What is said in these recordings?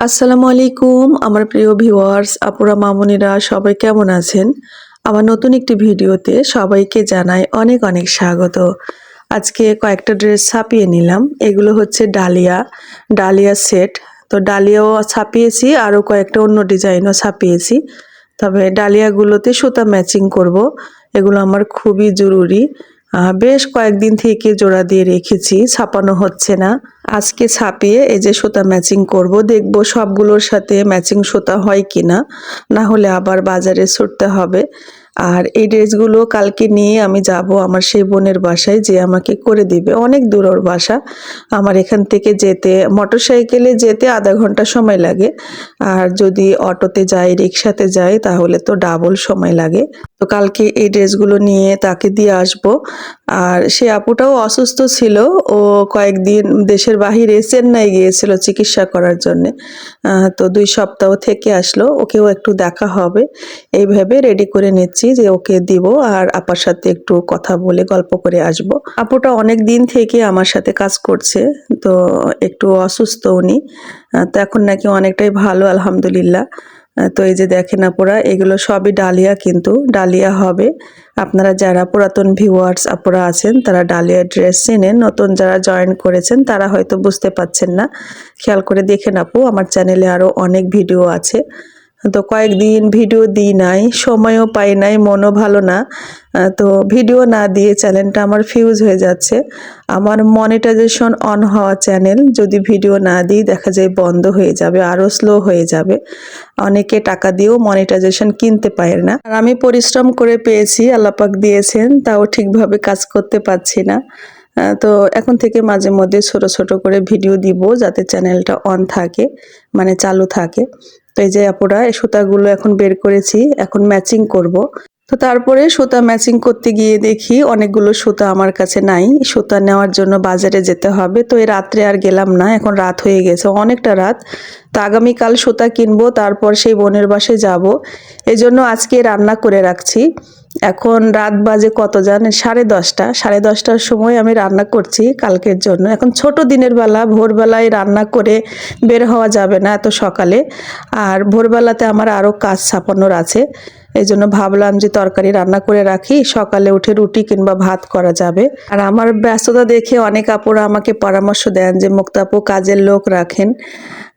আসসালামু আলাইকুম, আমার প্রিয় ভিউয়ার্স, আপুরা, মামুনিরা, সবাই কেমন আছেন? আমার নতুন একটি ভিডিওতে সবাইকে জানাই অনেক অনেক স্বাগত। আজকে কয়েকটা ড্রেস ছাপিয়ে নিলাম, এগুলো হচ্ছে ডালিয়া ডালিয়া সেট। তো ডালিয়াও ছাপিয়েছি, আরও কয়েকটা অন্য ডিজাইনও ছাপিয়েছি। তবে ডালিয়াগুলোতে সুতা ম্যাচিং করব, এগুলো আমার খুবই জরুরি। বেশ কয়েকদিন থেকে জোড়া দিয়ে রেখেছি, ছাপানো হচ্ছে না। আজকে ছাপিয়ে এই যে সুতা ম্যাচিং করব, দেখব সবগুলোর সাথে ম্যাচিং সুতা হয় কিনা, না হলে আবার বাজারে ছুটতে হবে। আর এই ড্রেসগুলো কালকে নিয়ে আমি যাব আমার সেই বোনের বাসায়, যে আমাকে করে দিবে। অনেক দূর ওর বাসা। আমার এখান থেকে যেতে, মোটরসাইকেলে যেতে আধা ঘণ্টা সময় লাগে। আর যদি অটোতে যাই রিক্সাতে যাই তাহলে তো ডাবল সময় লাগে। তো কালকে এই ড্রেসগুলো নিয়ে তাকে দিয়ে আসব। আর সে আপুটাও অসুস্থ ছিল। ও কয়েকদিন দেশের বাহিরে চেন্নাই গিয়েছিল চিকিৎসা করার জন্যে। তো দুই সপ্তাহ থেকে আসলো। ওকেও একটু দেখা হবে। এইভাবে রেডি করে নিচ্ছি। যে ওকে দিব আর আপার সাথে একটু কথা বলে গল্প করে আসব। আপুটা অনেক দিন থেকে আমার সাথে কাজ করছে, তো একটু অসুস্থ উনি তো এখন নাকি অনেকটাই ভালো, আলহামদুলিল্লাহ। তো এই যে দেখেন আপুরা, এগুলো সবই ডালিয়া কিন্তু, ডালিয়া হবে। আপনারা যারা পুরাতন ভিউয়ার্স আপুরা আছেন, তারা ডালিয়া ড্রেস চেনেন, নতুন যারা জয়েন করেছেন, তারা হয়তো বুঝতে পাচ্ছেন না। খেয়াল করে দেখেন আপু, আমার চ্যানেলে আরও অনেক ভিডিও আছে। তো কয়েকদিন ভিডিও দিই নাই, সময়ও পাই নাই, মনও ভালো না। তো ভিডিও না দিয়ে চ্যানেলটা আমার ফিউজ হয়ে যাচ্ছে। আমার মনিটাইজেশন অন হওয়া চ্যানেল যদি ভিডিও না দিই, দেখা যায় বন্ধ হয়ে যাবে আরও স্লো হয়ে যাবে। অনেকে টাকা দিয়েও মনিটাইজেশন কিনতে পারে না। আর আমি পরিশ্রম করে পেয়েছি, আল্লাপাক দিয়েছেন, তাও ঠিকভাবে কাজ করতে পারছি না। তো এখন থেকে মাঝে মধ্যে ছোট ছোট করে ভিডিও দিব, যাতে চ্যানেলটা অন থাকে মানে চালু থাকে। তো এই যে আপুরা, এই সুতাগুলো এখন বের করেছি, এখন ম্যাচিং করব। তো তারপরে সুতা ম্যাচিং করতে গিয়ে দেখি অনেকগুলো সুতা আমার কাছে নাই, সুতা নেওয়ার জন্য বাজারে যেতে হবে। তো এই রাত্রে আর গেলাম না, এখন রাত হয়ে গেছে, অনেকটা রাত। তো আগামীকাল সুতা কিনবো, তারপর সেই বোনের বাসে যাব। এই জন্য আজকে রান্না করে রাখছি। এখন রাত বাজে কত জানেন সাড়ে দশটা। সাড়ে দশটার সময় আমি রান্না করছি কালকের জন্য। এখন ছোট দিনের বেলা, ভোরবেলায় রান্না করে বের হওয়া যাবে না এত সকালে। আর ভোরবেলাতে আমার আরও কাজ ছাপানোর আছে। এই জন্য ভাবলাম যে তরকারি রান্না করে রাখি। সকালে উঠে রুটি কিংবা ভাত করা যাবে। আর আমার ব্যস্ততা দেখে অনেক আপুরা আমাকে পরামর্শ দেন যে মুক্তাপু কাজের লোক রাখেন।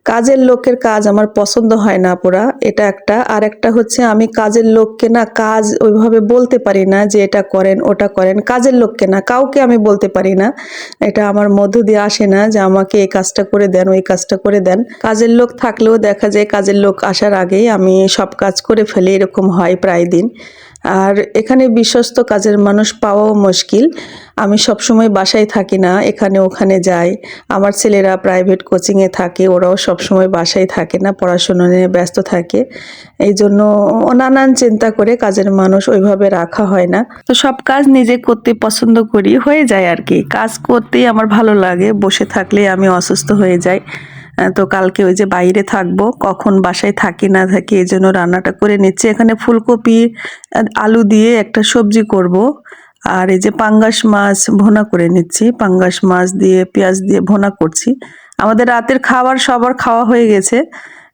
কাজের লোকের কাজ আমার পছন্দ হয় না আপুরা। এটা একটা। আর একটা হচ্ছে আমি কাজের লোককে না কাজ ওইভাবে বলতে পারি না যে এটা করেন, ওটা করেন। কাজের লোককে না, কাউকে আমি বলতে পারি না। এটা আমার মধ্য দিয়ে আসে না যে আমাকে এই কাজটা করে দেন, ওই কাজটা করে দেন। কাজের লোক থাকলেও দেখা যায় কাজের লোক আসার আগেই আমি সব কাজ করে ফেলি, এরকম হয় প্রায় দিন। আর এখানে বিশ্বস্ত কাজের মানুষ পাওয়াও মুশকিল। আমি সবসময় বাসায় থাকি না, এখানে ওখানে যাই। আমার ছেলেরা প্রাইভেট কোচিংয়ে থাকে, ওরাও সবসময় বাসায় থাকে না, পড়াশোনা নিয়ে ব্যস্ত থাকে। এই জন্য নানান চিন্তা করে কাজের মানুষ ওইভাবে রাখা হয় না। তো সব কাজ নিজে করতে পছন্দ করি, হয়ে যায় আর কি। কাজ করতেই আমার ভালো লাগে, বসে থাকলে আমি অসুস্থ হয়ে যাই। তো কালকে ওই যে বাইরে থাকব, কখন বাসায় থাকি না থাকি এই জন্য রান্নাটা করে নিচ্ছি। এখানে ফুলকপি আলু দিয়ে একটা সবজি করব। আর এই যে পাঙ্গাস মাছ ভোনা করে নিচ্ছি। পাঙ্গাস মাছ দিয়ে, পেঁয়াজ দিয়ে ভোনা করছি। আমাদের রাতের খাবার সবার খাওয়া হয়ে গেছে,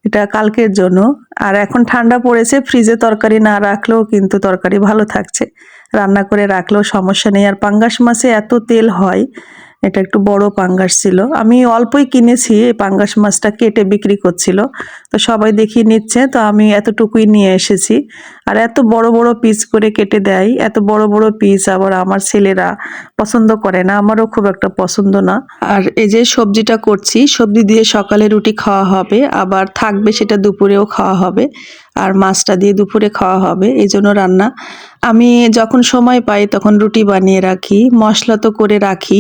এটা কালকের জন্য। আর এখন ঠান্ডা পড়েছে, ফ্রিজে তরকারি না রাখলেও কিন্তু তরকারি ভালো থাকছে। রান্না করে রাখলেও সমস্যা নেই। আর পাঙ্গাস মাছে এত তেল হয় এটা একটু বড় পাঙ্গাস ছিল। আমি অল্পই কিনেছি, এই পাঙ্গাস মাছটা কেটে বিক্রি করছিল। তো সবাই দেখিয়ে নিচ্ছে, তো আমি এতটুকুই নিয়ে এসেছি। আর এত বড় বড় পিস করে কেটে দেয়, এত বড় বড় পিস আবার আমার ছেলেরা পছন্দ করে না, আমারও খুব একটা পছন্দ না। আর এই যে সবজিটা করছি, সবজি দিয়ে সকালে রুটি খাওয়া হবে, আবার থাকবে সেটা দুপুরেও খাওয়া হবে, আর মাছটা দিয়ে দুপুরে খাওয়া হবে, এই জন্য রান্না। আমি যখন সময় পাই তখন রুটি বানিয়ে রাখি, মশলা তো করে রাখি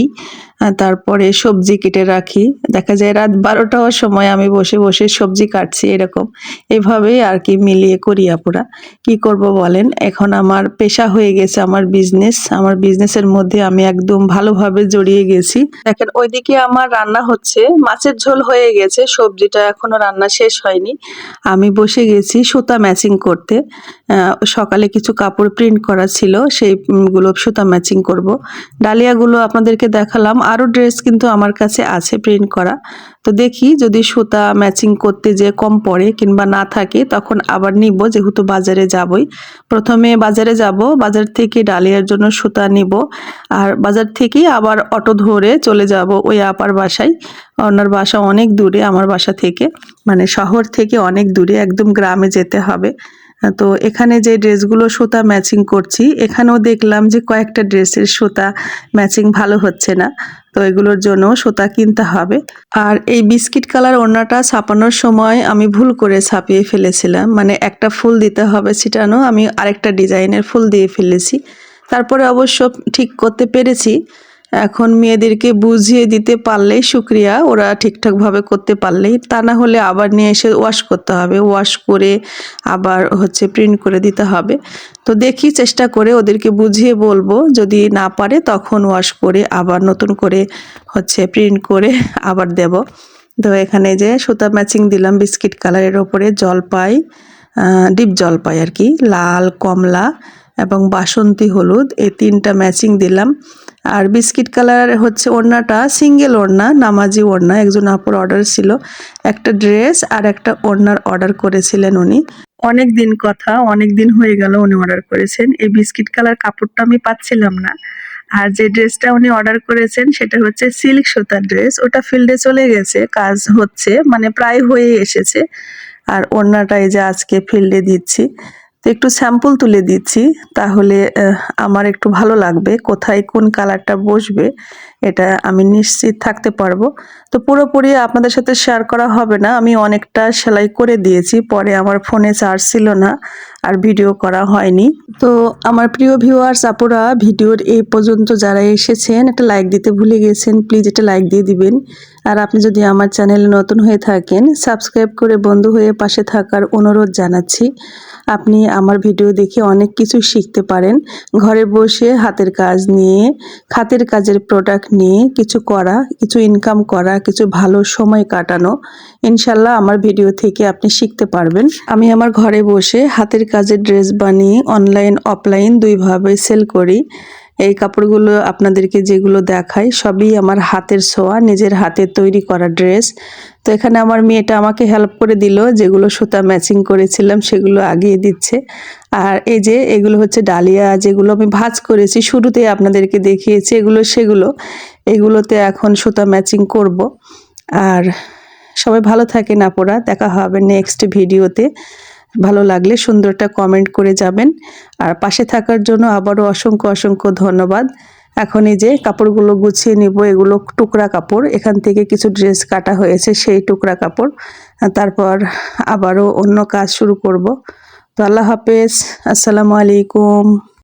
তারপরে সবজি কেটে রাখি। দেখা যায় রাত বারোটাও সময় আমি বসে বসে সবজি কাটছি এরকম। এভাবেই আর কি মিলিয়ে করি আপুরা। কি করব বলেন? এখন আমার পেশা হয়ে গেছে আমার বিজনেস আমার বিজনেসের মধ্যে আমি একদম ভালোভাবে জড়িয়ে গেছি। দেখেন, ওইদিকে আমার রান্না হচ্ছে। মাছের ঝোল হয়ে গেছে। সবজিটা এখনও রান্না শেষ হয়নি। আমি বসে গেছি সুতা ম্যাচিং করতে। সকালে কিছু কাপড় প্রিন্ট করা ছিল। সেইগুলো সুতা ম্যাচিং করব। ডালিয়াগুলো আপনাদেরকে দেখালাম। আরও ড্রেস কিন্তু আমার কাছে আছে প্রিন্ট করা। তো দেখি যদি সুতা ম্যাচিং করতে যে কম পড়ে কিংবা না থাকে, তখন আবার নিব, যেহেতু বাজারে যাবই। প্রথমে বাজারে যাব, বাজার থেকে ডালিয়ার জন্য সুতা নিব, আর বাজার থেকেই আবার অটো ধরে চলে যাব ওই আপার বাসায়। ওনার বাসা অনেক দূরে, আমার বাসা থেকে মানে শহর থেকে অনেক দূরে, একদম গ্রামে যেতে হবে। তো এখানে যে ড্রেসগুলো সুতা ম্যাচিং করছি, এখানেও দেখলাম যে কয়েকটা ড্রেসের সুতা ম্যাচিং ভালো হচ্ছে না। তো এগুলোর জন্য সুতা কিনতে হবে। আর এই বিস্কিট কালার ওড়নাটা ছাপানোর সময় আমি ভুল করে ছাপিয়ে ফেলেছিলাম। মানে একটা ফুল দিতে হবে সেটানো আমি আরেকটা ডিজাইনের ফুল দিয়ে ফেলেছি। তারপরে অবশ্য ঠিক করতে পেরেছি। এখন মেয়েদেরকে বুঝিয়ে দিতে পারলেই শুক্রিয়া ওরা ঠিকঠাকভাবে করতে পারলেই। তা না হলে আবার নিয়ে এসে ওয়াশ করতে হবে। ওয়াশ করে আবার হচ্ছে প্রিন্ট করে দিতে হবে। তো দেখি, চেষ্টা করে ওদেরকে বুঝিয়ে বলব। যদি না পারে, তখন ওয়াশ করে আবার নতুন করে হচ্ছে প্রিন্ট করে আবার দেব। তো এখানে যে সুতা ম্যাচিং দিলাম বিস্কিট কালারের ওপরে জলপাই ডিপ জলপাই আর কি, লাল, কমলা এবং বাসন্তী হলুদ, এই তিনটা ম্যাচিং দিলাম। আর বিস্কিট কালার হচ্ছে ওড়নাটা সিঙ্গেল ওড়না, নামাজি ওড়না, একজন আপুর অর্ডার ছিল। একটা ড্রেস আর একটা ওড়নার অর্ডার করেছিলেন উনি। অনেক দিন কথা, অনেক দিন হয়ে গেল উনি অর্ডার করেছেন। এই বিস্কিট কালার কাপড়টা আমি পাচ্ছিলাম না। আর যে ড্রেসটা উনি অর্ডার করেছেন, সেটা হচ্ছে সিল্ক সুতার ড্রেস ওটা ফিল্ডে চলে গেছে, কাজ হচ্ছে মানে প্রায় হয়ে এসেছে। আর ওড়নাটা এই যে আজকে ফিল্ডে দিচ্ছি। তো একটু স্যাম্পল তুলে দিচ্ছি, তাহলে আমার একটু ভালো লাগবে, কোথায় কোন কালারটা বসবে, এটা আমি নিশ্চিত থাকতে পারব। তো পুরোপুরি আপনাদের সাথে শেয়ার করা হবে না, আমি অনেকটা সেলাই করে দিয়েছি, পরে আমার ফোনে চার্জ ছিল না, আর ভিডিও করা হয়নি। তো আমার প্রিয় ভিউয়ার্স আপুরা, ভিডিওর এই পর্যন্ত যারা এসেছেন, একটা লাইক দিতে ভুলে গেছেন প্লিজ এটা লাইক দিয়ে দিবেন। আর আপনি যদি আমার চ্যানেলে নতুন হয়ে থাকেন সাবস্ক্রাইব করে বন্ধু হয়ে পাশে থাকার অনুরোধ জানাচ্ছি। আপনি আমার ভিডিও দেখে অনেক কিছু শিখতে পারেন। ঘরে বসে হাতের কাজ নিয়ে হাতের কাজের প্রোডাক্ট নিয়ে কিছু করা, কিছু ইনকাম করা, কিছু ভালো সময় কাটানো, ইনশাল্লাহ আমার ভিডিও থেকে আপনি শিখতে পারবেন। আমি আমার ঘরে বসে হাতের কাজের ড্রেস বানিয়ে অনলাইন অফলাইন দুইভাবে সেল করি। এই কাপড়গুলো আপনাদেরকে যেগুলো দেখাই, সবই আমার হাতের ছোঁয়া নিজের হাতের তৈরি করা ড্রেস। তো এখানে আমার মেয়েটা আমাকে হেল্প করে দিল, যেগুলো সুতা ম্যাচিং করেছিলাম সেগুলো আগিয়ে দিচ্ছে। আর এই যে এগুলো হচ্ছে ডালিয়া, যেগুলো আমি ভাজ করেছি শুরুতে আপনাদেরকে দেখিয়েছি, এগুলো সেগুলো। এগুলোতে এখন সুতা ম্যাচিং করব। আর সবাই ভালো থাকেন, আপোরা। দেখা হবে নেক্সট ভিডিওতে ভালো লাগলে সুন্দরটা কমেন্ট করে যাবেন। আর পাশে থাকার জন্য আবারও অসংখ্য অসংখ্য ধন্যবাদ। এখন এই যে কাপড়গুলো গুছিয়ে নিব, এগুলো টুকরা কাপড়। এখান থেকে কিছু ড্রেস কাটা হয়েছে, সেই টুকরা কাপড়। তারপর আবারও অন্য কাজ শুরু করব। তো আল্লাহ হাফেজ, আসসালামু আলাইকুম।